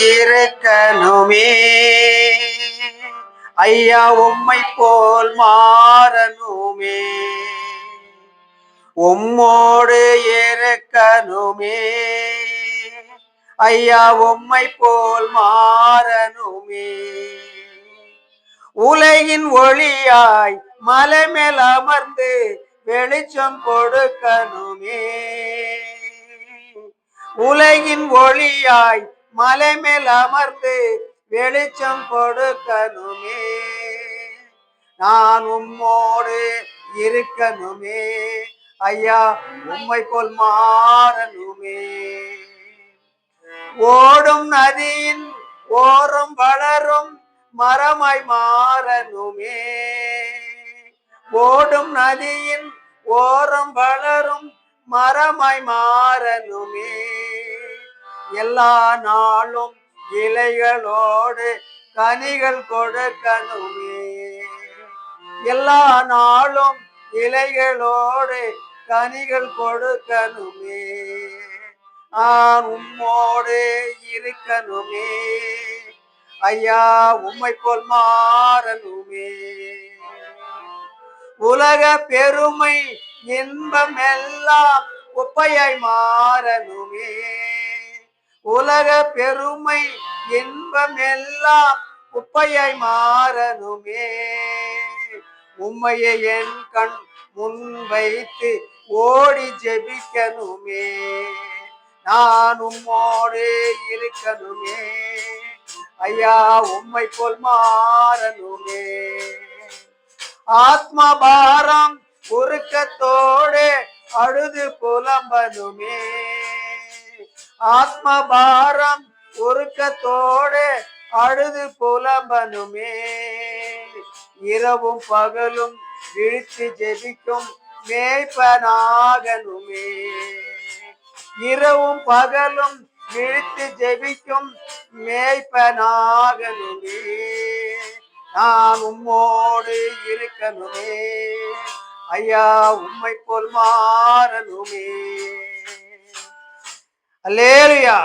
இருக்கணுமே. ஐயா உம்மை போல் மாறணுமே. உம்மோடு இருக்கணுமே. ஐயா உம்மை போல் மாறணுமே. உலகின் ஒளியாய் மலை மேல் அமர்ந்து வெளிச்சம் கொடுக்கணுமே. உலகின் ஒளியாய் மலை மேல் அமர்ந்து வெளிச்சம் கொடுக்கணுமே. நான் உம்மோடு இருக்கணுமே. ஐயா உம்மை போல் மாறணுமே. ஓடும் நதியின் ஓரம் வளரும் மரமாய் மாறணுமே. ஓடும் நதியின் ஓரம் வளரும் மரமாய் மாறணுமே. எல்லா நாளும் இலைகளோடு கனிகள் கொடுக்கணுமே. எல்லா நாளும் இலைகளோடு கனிகள் கொடுக்கணுமே. நான் உம்மோடு இருக்கணுமே. ஐயா உம்மை போல் மாறணுமே. உலக பெருமை இன்பம் எல்லாம் குப்பையாய் மாறணுமே. உலக பெருமை இன்பமெல்லாம் குப்பையாய் மாறணுமே. உம்மையை என் கண் முன் வைத்து ஓடி ஜெபிக்கணுமே. நான் உம்மோடு இருக்கணுமே. ஐயா உம்மை போல் மாறணுமே. ஆத்ம பாரம் உருக்கத்தோடு அழுது புலம்பனுமே ஆத்ம பாரம் உருக்கத்தோடு அழுது புலம்பனுமே. இரவும் பகலும் விழித்து ஜெபிக்கும் மேய்ப்பனாகனுமே. இரவும் பகலும் விழித்து ஜெபிக்கும் மேய்ப்பனாகனுமே. நான் உம்மோடு இருக்கணுமே. ஐயா உம்மை போல் மாறணுமே. అల్లేలుయా